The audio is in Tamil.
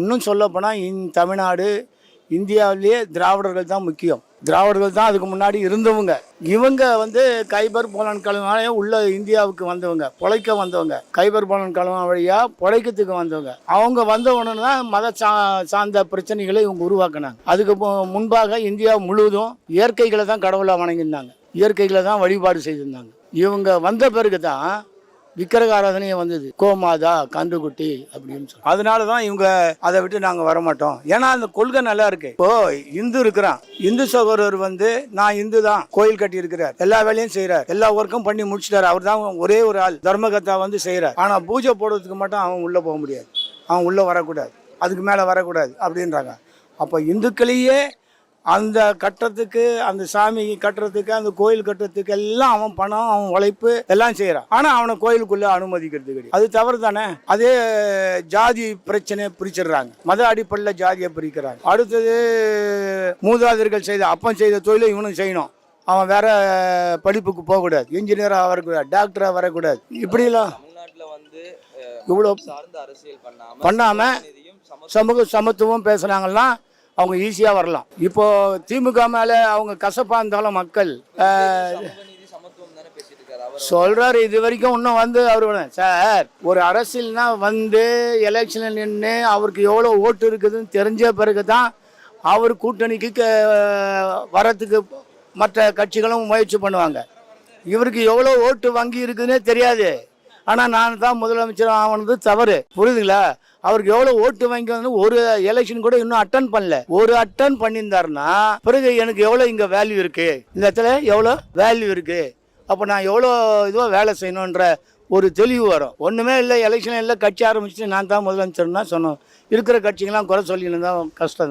இன்னும் சொல்லப்போனால் இந் தமிழ்நாடு இந்தியாவிலேயே திராவிடர்கள் தான் முக்கியம். திராவிடர்கள் தான் அதுக்கு முன்னாடி இருந்தவங்க. இவங்க வந்து கைபர் போலன் கலவாலே உள்ள இந்தியாவுக்கு வந்தவங்க பொழைக்க வந்தவங்க. கைபர் போலன் கலவா வழியாக பொழைக்கிறதுக்கு வந்தவங்க. அவங்க வந்த உடனே தான் மத சா சார்ந்த பிரச்சனைகளை இவங்க உருவாக்குனாங்க. அதுக்கு முன்பாக இந்தியா முழுவதும் இயற்கைகளை தான் கடவுளாக வணங்கியிருந்தாங்க. இயற்கைகளை தான் வழிபாடு செய்திருந்தாங்க. இவங்க வந்த பிறகு தான் விக்கிரக ஆராதனையே வந்தது. கோமாதா கன்றுக்குட்டி அப்படின்னு சொல்லி. அதனால தான் இவங்க அதை விட்டு நாங்கள் வரமாட்டோம். ஏன்னா அந்த கொள்கை நல்லா இருக்கு. இப்போ இந்து இருக்கிறான். இந்து சகோதரர் வந்து நான் இந்து தான் கோயில் கட்டி இருக்கிறார் எல்லா வேலையும் செய்யறார் எல்லா ஒர்க்கும் பண்ணி முடிச்சிட்டாரு. அவர் தான் ஒரே ஒரு ஆள் தர்மகத்தா வந்து செய்கிறார் ஆனால் பூஜை போடுறதுக்கு மட்டும் அவன் உள்ளே போக முடியாது. அவன் உள்ளே வரக்கூடாது. அதுக்கு மேலே வரக்கூடாது அப்படின்றாங்க. அப்போ இந்துக்களையே அந்த கட்டுறதுக்கு அந்த சாமி கட்டுறதுக்கு அந்த கோயில் கட்டுறதுக்கு எல்லாம் அவன் பணம் அவன் உழைப்பு எல்லாம் செய்கிறான் ஆனால் அவனை கோயிலுக்குள்ளே அனுமதிக்கிறது கிடையாது. அது தவறு தானே அதே ஜாதி பிரச்சனையை பிரிச்சிடுறாங்க. மத அடிப்படையில் ஜாதியை பிரிக்கிறாங்க. அடுத்தது மூதாதையர்கள் செய்த அப்பன் செய்த தொழிலை இவனும் செய்யணும். அவன் வேற படிப்புக்கு போகக்கூடாது. இன்ஜினியராக வரக்கூடாது டாக்டராக வரக்கூடாது. இப்படிலாம் வந்து இவ்வளோ பண்ணாம சமூக சமத்துவம் பேசுனாங்கன்னா அவங்க ஈஸியாக வரலாம். இப்போ திமுக மேலே அவங்க கசப்பாக இருந்தாலும் மக்கள் சொல்றாரு இது வரைக்கும் இன்னும் வந்து அவர் சார் ஒரு அரசியல்னா வந்து எலெக்ஷனில் நின்று அவருக்கு எவ்வளோ ஓட்டு இருக்குதுன்னு தெரிஞ்ச பிறகு தான் அவர் கூட்டணிக்கு வரத்துக்கு மற்ற கட்சிகளும் முயற்சி பண்ணுவாங்க. இவருக்கு எவ்வளோ ஓட்டு வங்கி இருக்குதுன்னே தெரியாது. ஆனால் நான் தான் முதலமைச்சர் ஆனது தவறு. புரியுதுங்களா? அவருக்கு எவ்வளோ ஓட்டு வாங்கி வந்து ஒரு எலெக்ஷன் கூட இன்னும் அட்டன் பண்ணல. ஒரு அட்டன் பண்ணியிருந்தாருன்னா பிறகு எனக்கு எவ்வளோ இங்கே வேல்யூ இருக்கு? இந்த இடத்துல எவ்வளோ வேல்யூ இருக்கு? அப்போ நான் எவ்வளோ இதுவாக வேலை செய்யணுன்ற ஒரு தெளிவு வரும். ஒன்றுமே இல்லை எலெக்ஷன் இல்லை கட்சி ஆரம்பிச்சுட்டு நான் தான் முதலமைச்சர்னா சொன்னோம். இருக்கிற கட்சிங்கெல்லாம் குறை சொல்லின்னு தான் கஷ்டம் தான்